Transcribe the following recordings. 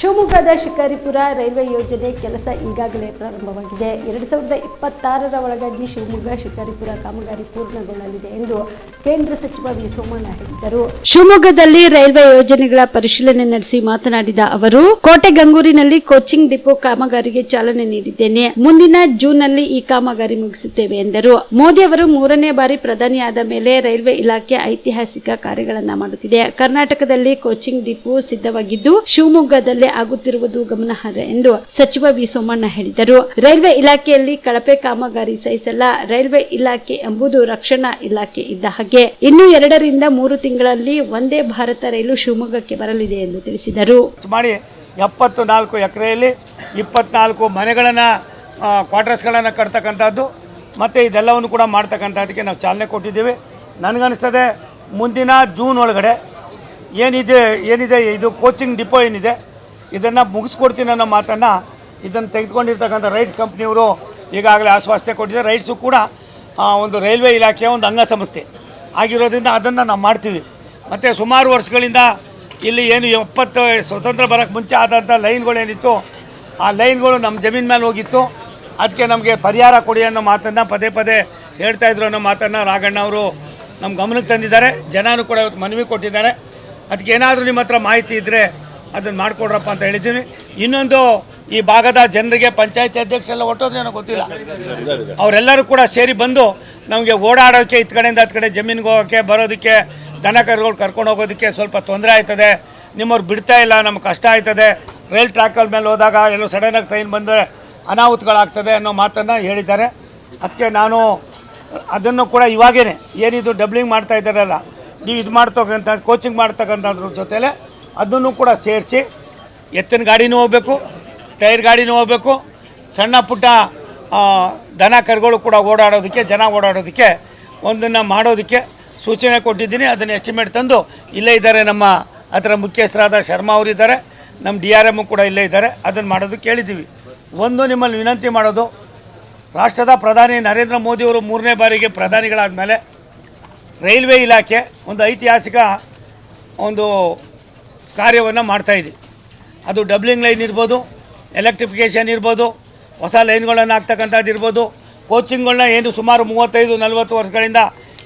ಶಿವಮೊಗ್ಗದ ಶಿಕಾರಿಪುರ ರೈಲ್ವೆ ಯೋಜನೆ ಕೆಲಸ ಈಗಾಗಲೇ ಪ್ರಾರಂಭವಾಗಿದೆ. ಎರಡು ಸಾವಿರದ ಇಪ್ಪತ್ತಾರರ ಒಳಗಾಗಿ ಶಿವಮೊಗ್ಗ ಶಿಕಾರಿಪುರ ಕಾಮಗಾರಿ ಪೂರ್ಣಗೊಳ್ಳಲಿದೆ ಎಂದು ಕೇಂದ್ರ ಸಚಿವ ವಿ. ಸೋಮಣ್ಣ ಹೇಳಿದರು. ಶಿವಮೊಗ್ಗದಲ್ಲಿ ರೈಲ್ವೆ ಯೋಜನೆಗಳ ಪರಿಶೀಲನೆ ನಡೆಸಿ ಮಾತನಾಡಿದ ಅವರು, ಕೋಟೆ ಗಂಗೂರಿನಲ್ಲಿ ಕೋಚಿಂಗ್ ಡಿಪೋ ಕಾಮಗಾರಿಗೆ ಚಾಲನೆ ನೀಡಿದ್ದೇನೆ. ಮುಂದಿನ ಜೂನ್ನಲ್ಲಿ ಈ ಕಾಮಗಾರಿ ಮುಗಿಸುತ್ತೇವೆ ಎಂದರು. ಮೋದಿ ಅವರು ಮೂರನೇ ಬಾರಿ ಪ್ರಧಾನಿಯಾದ ಮೇಲೆ ರೈಲ್ವೆ ಇಲಾಖೆ ಐತಿಹಾಸಿಕ ಕಾರ್ಯಗಳನ್ನು ಮಾಡುತ್ತಿದೆ. ಕರ್ನಾಟಕದಲ್ಲಿ ಕೋಚಿಂಗ್ ಡಿಪೋ ಸಿದ್ಧವಾಗಿದ್ದು, ಶಿವಮೊಗ್ಗದಲ್ಲಿ ಆಗುತ್ತಿರುವುದು ಗಮನಾರ್ಹ ಎಂದು ಸಚಿವ ವಿ ಸೋಮಣ್ಣ ಹೇಳಿದರು. ರೈಲ್ವೆ ಇಲಾಖೆಯಲ್ಲಿ ಕಳಪೆ ಕಾಮಗಾರಿ ಸಹಿಸಲ್ಲ, ರೈಲ್ವೆ ಇಲಾಖೆ ಎಂಬುದು ರಕ್ಷಣಾ ಇಲಾಖೆ ಇದ್ದ ಹಾಗೆ. ಇನ್ನು ಎರಡರಿಂದ ಮೂರು ತಿಂಗಳಲ್ಲಿ ಒಂದೇ ಭಾರತ ರೈಲು ಶಿವಮೊಗ್ಗಕ್ಕೆ ಬರಲಿದೆ ಎಂದು ತಿಳಿಸಿದರು. ಮಾಡಿ ಎಪ್ಪತ್ತು ನಾಲ್ಕು ಎಕರೆಯಲ್ಲಿ ಇಪ್ಪತ್ನಾಲ್ಕು ಮನೆಗಳನ್ನು ಕ್ವಾರ್ಟರ್ಸ್ಗಳನ್ನು ಕಟ್ತಕ್ಕಂಥದ್ದು ಮತ್ತು ಇದೆಲ್ಲವನ್ನು ಕೂಡ ಮಾಡ್ತಕ್ಕಂಥದ್ದಕ್ಕೆ ನಾವು ಚಾಲನೆ ಕೊಟ್ಟಿದ್ದೀವಿ. ನನಗನ್ನಿಸ್ತದೆ ಮುಂದಿನ ಜೂನ್ ಒಳಗಡೆ ಏನಿದೆ ಏನಿದೆ, ಇದು ಕೋಚಿಂಗ್ ಡಿಪೋ ಏನಿದೆ ಇದನ್ನು ಮುಗಿಸ್ಕೊಡ್ತೀನಿ ಅನ್ನೋ ಮಾತನ್ನು ಇದನ್ನು ತೆಗೆದುಕೊಂಡಿರ್ತಕ್ಕಂಥ ರೈಟ್ಸ್ ಕಂಪ್ನಿಯವರು ಈಗಾಗಲೇ ಆಶ್ವಾಸನೆ ಕೊಟ್ಟಿದ್ದಾರೆ. ರೈಟ್ಸು ಕೂಡ ಒಂದು ರೈಲ್ವೆ ಇಲಾಖೆಯ ಒಂದು ಅಂಗಸಂಸ್ಥೆ ಆಗಿರೋದ್ರಿಂದ ಅದನ್ನು ನಾವು ಮಾಡ್ತೀವಿ. ಮತ್ತು ಸುಮಾರು ವರ್ಷಗಳಿಂದ ಇಲ್ಲಿ ಏನು ಎಪ್ಪತ್ತು, ಸ್ವತಂತ್ರ ಬರೋಕ್ಕೆ ಮುಂಚೆ ಆದಂಥ ಲೈನ್ಗಳೇನಿತ್ತು, ಆ ಲೈನ್ಗಳು ನಮ್ಮ ಜಮೀನ್ ಮೇಲೆ ಹೋಗಿತ್ತು. ಅದಕ್ಕೆ ನಮಗೆ ಪರಿಹಾರ ಕೊಡಿ ಅನ್ನೋ ಮಾತನ್ನು, ಪದೇ ಪದೇ ಹೇಳ್ತಾ ಇದ್ರು ಅನ್ನೋ ಮಾತನ್ನು ರಾಘಣ್ಣ ಅವರು ನಮ್ಮ ಗಮನಕ್ಕೆ ತಂದಿದ್ದಾರೆ. ಜನನೂ ಕೂಡ ಇವತ್ತು ಮನವಿ ಕೊಟ್ಟಿದ್ದಾರೆ. ಅದಕ್ಕೆ ಏನಾದರೂ ನಿಮ್ಮ ಹತ್ರ ಮಾಹಿತಿ ಇದ್ದರೆ ಅದನ್ನು ಮಾಡಿಕೊಡ್ರಪ್ಪ ಅಂತ ಹೇಳಿದ್ದೀನಿ. ಇನ್ನೊಂದು, ಈ ಭಾಗದ ಜನರಿಗೆ ಪಂಚಾಯತಿ ಅಧ್ಯಕ್ಷರೆಲ್ಲ ಒಟ್ಟೋದ್ರೆ ಏನೋ ಗೊತ್ತಿಲ್ಲ. ಅವರೆಲ್ಲರೂ ಕೂಡ ಸೇರಿ ಬಂದು ನಮಗೆ ಓಡಾಡೋಕ್ಕೆ ಇತ್ತು ಕಡೆಯಿಂದ ಹತ್ತು ಕಡೆ ಜಮೀನಿಗೆ ಹೋಗೋಕ್ಕೆ ಬರೋದಕ್ಕೆ, ದನ ಕರುಗಳು ಕರ್ಕೊಂಡು ಹೋಗೋದಕ್ಕೆ ಸ್ವಲ್ಪ ತೊಂದರೆ ಆಯ್ತದೆ. ನಿಮ್ಮವ್ರು ಬಿಡ್ತಾ ಇಲ್ಲ, ನಮ್ಗೆ ಕಷ್ಟ ಆಯ್ತದೆ. ರೈಲ್ ಟ್ರ್ಯಾಕಲ್ ಮೇಲೆ ಹೋದಾಗ ಎಲ್ಲೋ ಸಡನ್ನಾಗಿ ಟ್ರೈನ್ ಬಂದರೆ ಅನಾಹುತಗಳಾಗ್ತದೆ ಅನ್ನೋ ಮಾತನ್ನು ಹೇಳಿದ್ದಾರೆ. ಅದಕ್ಕೆ ನಾನು ಅದನ್ನು ಕೂಡ ಇವಾಗೇ ಏನಿದು ಡಬ್ಲಿಂಗ್ ಮಾಡ್ತಾ ಇದ್ದಾರಲ್ಲ, ನೀವು ಇದು ಮಾಡ್ತಕ್ಕಂಥ ಕೋಚಿಂಗ್ ಮಾಡ್ತಕ್ಕಂಥದ್ರ ಜೊತೆಲೆ ಅದನ್ನು ಕೂಡ ಸೇರಿಸಿ ಎತ್ತಿನ ಗಾಡಿನೂ ಹೋಗಬೇಕು, ಟೈರ್ ಗಾಡಿನೂ ಹೋಗಬೇಕು, ಸಣ್ಣ ಪುಟ್ಟ ದನ ಕರುಗಳು ಕೂಡ ಓಡಾಡೋದಕ್ಕೆ, ಜನ ಓಡಾಡೋದಕ್ಕೆ, ಒಂದನ್ನು ಮಾಡೋದಕ್ಕೆ ಸೂಚನೆ ಕೊಟ್ಟಿದ್ದೀನಿ. ಅದನ್ನು ಎಸ್ಟಿಮೇಟ್ ತಂದು ಇಲ್ಲೇ ಇದ್ದಾರೆ ನಮ್ಮ ಅದರ ಮುಖ್ಯಸ್ಥರಾದ ಶರ್ಮಾ ಅವರಿದ್ದಾರೆ ನಮ್ಮ ಡಿ ಆರ್ ಎಮ್ಮು ಕೂಡ ಇಲ್ಲೇ ಇದ್ದಾರೆ. ಅದನ್ನು ಮಾಡೋದು ಕೇಳಿದ್ದೀವಿ. ಒಂದು ನಿಮ್ಮಲ್ಲಿ ವಿನಂತಿ ಮಾಡೋದು, ರಾಷ್ಟ್ರದ ಪ್ರಧಾನಿ ನರೇಂದ್ರ ಮೋದಿಯವರು ಮೂರನೇ ಬಾರಿಗೆ ಪ್ರಧಾನಿಗಳಾದ ಮೇಲೆ ರೈಲ್ವೆ ಇಲಾಖೆ ಒಂದು ಐತಿಹಾಸಿಕ ಒಂದು ಕಾರ್ಯವನ್ನು ಮಾಡ್ತಾಯಿದ್ದೀವಿ ಅದು ಡಬ್ಲಿಂಗ್ ಲೈನ್ ಇರ್ಬೋದು ಎಲೆಕ್ಟ್ರಿಫಿಕೇಷನ್ ಇರ್ಬೋದು, ಹೊಸ ಲೈನ್ಗಳನ್ನು ಹಾಕ್ತಕ್ಕಂಥದ್ದು ಇರ್ಬೋದು ಕೋಚಿಂಗ್ಗಳನ್ನ ಏನು ಸುಮಾರು ಮೂವತ್ತೈದು, ನಲವತ್ತು ವರ್ಷಗಳಿಂದ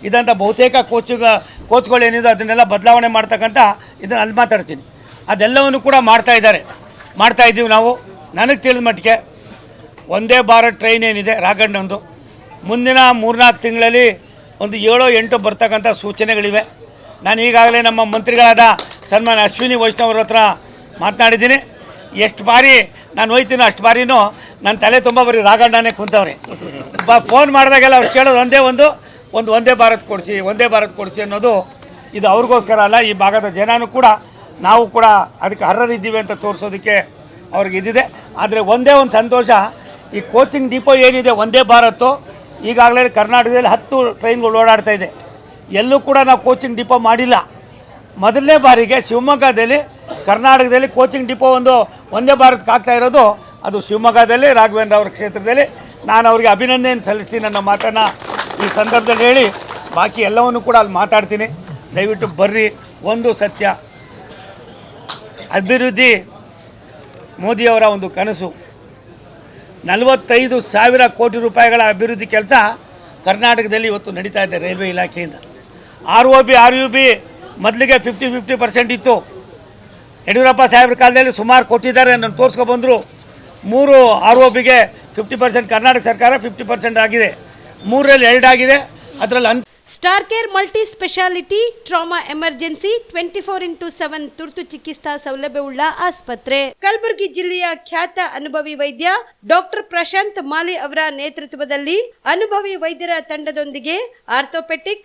ಇದಂಥ ಬಹುತೇಕ ಕೋಚಿಂಗ್ ಕೋಚ್ಗಳು ಏನಿದೆ ಅದನ್ನೆಲ್ಲ ಬದಲಾವಣೆ ಮಾಡ್ತಕ್ಕಂಥ ಇದನ್ನು ಅಲ್ಲಿ ಮಾತಾಡ್ತೀನಿ. ಅದೆಲ್ಲವನ್ನು ಕೂಡ ಮಾಡ್ತಾ ಇದ್ದಾರೆ. ಮಾಡ್ತಾ ಇದ್ದೀವಿ ನಾವು. ನನಗೆ ತಿಳಿದ ಮಟ್ಟಿಗೆ ಒಂದೇ ಭಾರತ್ ಟ್ರೈನ್ ಏನಿದೆ, ರಾಗಣ್ಣಂದು. ಮುಂದಿನ ಮೂರ್ನಾಲ್ಕು ತಿಂಗಳಲ್ಲಿ ಒಂದು ಏಳು ಎಂಟು ಬರ್ತಕ್ಕಂಥ ಸೂಚನೆಗಳಿವೆ. ನಾನು ಈಗಾಗಲೇ ನಮ್ಮ ಮಂತ್ರಿಗಳಾದ ಸನ್ಮಾನ ಅಶ್ವಿನಿ ವೈಷ್ಣವ್ರ ಹತ್ರ ಮಾತನಾಡಿದ್ದೀನಿ. ಎಷ್ಟು ಬಾರಿ ನಾನು ಹೋಯ್ತೀನೋ ಅಷ್ಟು ಬಾರಿನೂ ನನ್ನ ತಲೆ ತುಂಬ ಬರೀ ರಾಗಣ್ಣನೇ ಕುಂತವ್ರೆ. ಬ ಫೋನ್ ಮಾಡಿದಾಗೆಲ್ಲ ಅವ್ರು ಕೇಳೋದು ಒಂದೇ ಒಂದು ಒಂದು ಒಂದೇ ಭಾರತ್ ಕೊಡಿಸಿ, ಒಂದೇ ಭಾರತ್ ಕೊಡಿಸಿ ಅನ್ನೋದು ಇದು ಅವ್ರಿಗೋಸ್ಕರ ಅಲ್ಲ, ಈ ಭಾಗದ ಜನನೂ ಕೂಡ ನಾವು ಕೂಡ ಅದಕ್ಕೆ ಅರ್ಹರಿದ್ದೀವಿ ಅಂತ ತೋರಿಸೋದಕ್ಕೆ ಅವ್ರಿಗೆ ಇದಿದೆ. ಆದರೆ ಒಂದೇ ಒಂದು ಸಂತೋಷ, ಈ ಕೋಚಿಂಗ್ ಡಿಪೋ ಏನಿದೆ ಒಂದೇ ಭಾರತ್ತು, ಈಗಾಗಲೇ ಕರ್ನಾಟಕದಲ್ಲಿ ಹತ್ತು ಟ್ರೈನ್ಗಳು ಓಡಾಡ್ತಾ ಇದೆ. ಎಲ್ಲೂ ಕೂಡ ನಾವು ಕೋಚಿಂಗ್ ಡಿಪೋ ಮಾಡಿಲ್ಲ. ಮೊದಲನೇ ಬಾರಿಗೆ ಶಿವಮೊಗ್ಗದಲ್ಲಿ, ಕರ್ನಾಟಕದಲ್ಲಿ ಕೋಚಿಂಗ್ ಡಿಪೋ ಒಂದು ಒಂದೇ ಭಾರತಕ್ಕೆ ಆಗ್ತಾ ಇರೋದು. ಅದು ಶಿವಮೊಗ್ಗದಲ್ಲಿ ರಾಘವೇಂದ್ರ ಅವರ ಕ್ಷೇತ್ರದಲ್ಲಿ. ನಾನು ಅವರಿಗೆ ಅಭಿನಂದನೆ ಸಲ್ಲಿಸ್ತೀನಿ ನನ್ನ ಮಾತನ್ನು ಈ ಸಂದರ್ಭದಲ್ಲಿ ಹೇಳಿ. ಬಾಕಿ ಎಲ್ಲವನ್ನು ಕೂಡ ಅಲ್ಲಿ ಮಾತಾಡ್ತೀನಿ. ದಯವಿಟ್ಟು ಬರ್ರಿ. ಒಂದು ಸತ್ಯ. ಅಭಿವೃದ್ಧಿ ಮೋದಿಯವರ ಒಂದು ಕನಸು. ನಲವತ್ತೈದು ಸಾವಿರ ಕೋಟಿ ರೂಪಾಯಿಗಳ ಅಭಿವೃದ್ಧಿ ಕೆಲಸ ಕರ್ನಾಟಕದಲ್ಲಿ ಇವತ್ತು ನಡೀತಾ ಇದೆ ರೈಲ್ವೆ ಇಲಾಖೆಯಿಂದ. R O B R U B ಮೊದಲಿಗೆ ಫಿಫ್ಟಿ ಫಿಫ್ಟಿ ಪರ್ಸೆಂಟ್ ಇತ್ತು. ಯಡಿಯೂರಪ್ಪ ಸಾಹೇಬ್ರ ಕಾಲದಲ್ಲಿ ಸುಮಾರು ಕೊಟ್ಟಿದ್ದಾರೆ ನಾನು ತೋರಿಸ್ಕೊಬಂದರು ಮೂರು ಆರ್ ಒ ಬಿಗೆ ಫಿಫ್ಟಿ ಪರ್ಸೆಂಟ್ ಕರ್ನಾಟಕ ಸರ್ಕಾರ ಫಿಫ್ಟಿ ಪರ್ಸೆಂಟ್ ಆಗಿದೆ. ಮೂರರಲ್ಲಿ ಎರಡು ಆಗಿದೆ. ಅದರಲ್ಲಿ an star care multi speciality trauma emergency twenty four into seven ತುರ್ತು ಚಿಕಿತ್ಸಾ ಸೌಲಭ್ಯವುಳ್ಳ ಆಸ್ಪತ್ರೆ. ಕಲಬುರಗಿ ಜಿಲ್ಲೆಯ ಖ್ಯಾತ ಅನುಭವಿ ವೈದ್ಯ ಡಾಕ್ಟರ್ ಪ್ರಶಾಂತ್ ಮಾಲಿ ಅವರ ನೇತೃತ್ವದಲ್ಲಿ ಅನುಭವಿ ವೈದ್ಯರ ತಂಡದೊಂದಿಗೆ orthopaedic